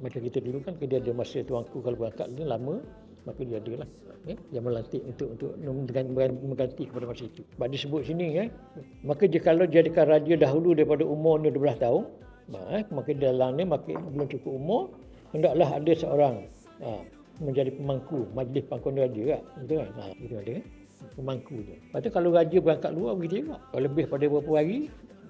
Maka kita dulu kan dia ada masa tuanku kalau berangkat ni lama maka dia ada lah eh, yang melantik untuk untuk mengganti kepada masa itu. Sebab disebut sini eh, maka jika kalau jadikan raja dahulu daripada umur 12 tahun, eh, maka dalam ni maka belum cukup umur, hendaklah ada seorang ha, menjadi pemangku majlis pangkuan raja kan. Betul kan? Ha, itu ada eh? pemangku tu. Lepas tu kalau raja berangkat luar begitu juga. Kalau lebih pada beberapa hari,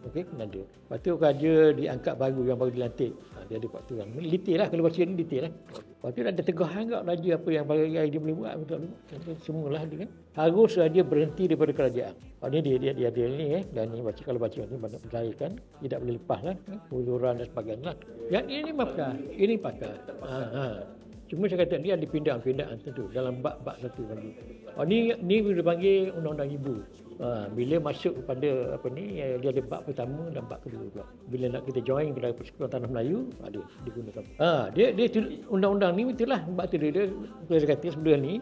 Okey, kena ada. Lepas tu raja diangkat baru yang baru dilantik. Ha, dia ada peraturan. Detail lah kalau baca ni detail lah. Lepas tu ada tegahan kat raja apa yang baru dia boleh buat. Betul betul. Semualah dia kan. Harus raja berhenti daripada kerajaan. Oh, ni dia, dia, dia ada ni eh. Dan ni baca, kalau baca ni banyak melahirkan. Tidak boleh lepas lah. Eh. Uluran dan sebagainya lah. Yang ini pakar. Ini pakar. Ha, ha. Cuma saya kata dia ada pindah-pindah tentu dalam bab-bab satu lagi. Oh ni ni boleh panggil undang-undang ibu. Ha, bila masuk kepada apa ni eh, dia ada bab pertama dan bab kedua pula. Bila nak kita join kepada Persekutuan Tanah Melayu ada digunakan. Ha, dia dia undang-undang ni itulah bab tu dia, dia, dia kata sebelum ni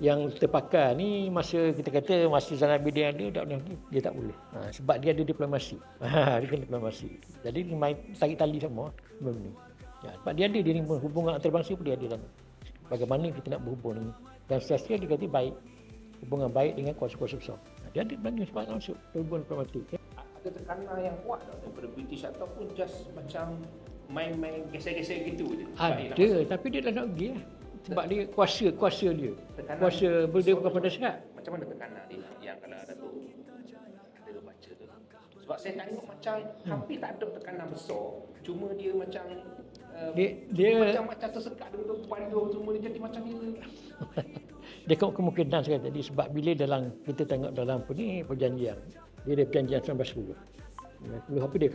yang terpakar ni masa kita kata masa Zainal Abidin ada tak boleh dia tak boleh ha, sebab dia ada diplomasi ha, dia kena diplomasi jadi main tarik tali sama benda ni Ya, sebab dia ada dia ni hubungan antarabangsa pun dia ada dalam. Bagaimana kita nak berhubung dan sesial dia kata baik hubungan baik dengan kuasa-kuasa besar. Dia ada banyak sebab masuk hubungan diplomatik. Ya. Ada tekanan yang kuat tak daripada British ataupun just macam main-main geser-geser gitu je. Ada, tapi dia dah nak pergi lah. Sebab dia kuasa kuasa dia. Tekanan kuasa berdiri so, kepada sekat. Macam mana tekanan dia yang kalau ada tu ada baca tu. Sebab saya tengok macam hmm. hampir tak ada tekanan besar. Cuma dia macam dia dia macam macam tersekat dengan pandu semua dia jadi macam ni. dia kau kemungkinan saya tadi sebab bila dalam kita tengok dalam apa ni perjanjian dia ada perjanjian 1910. 1910 apa dia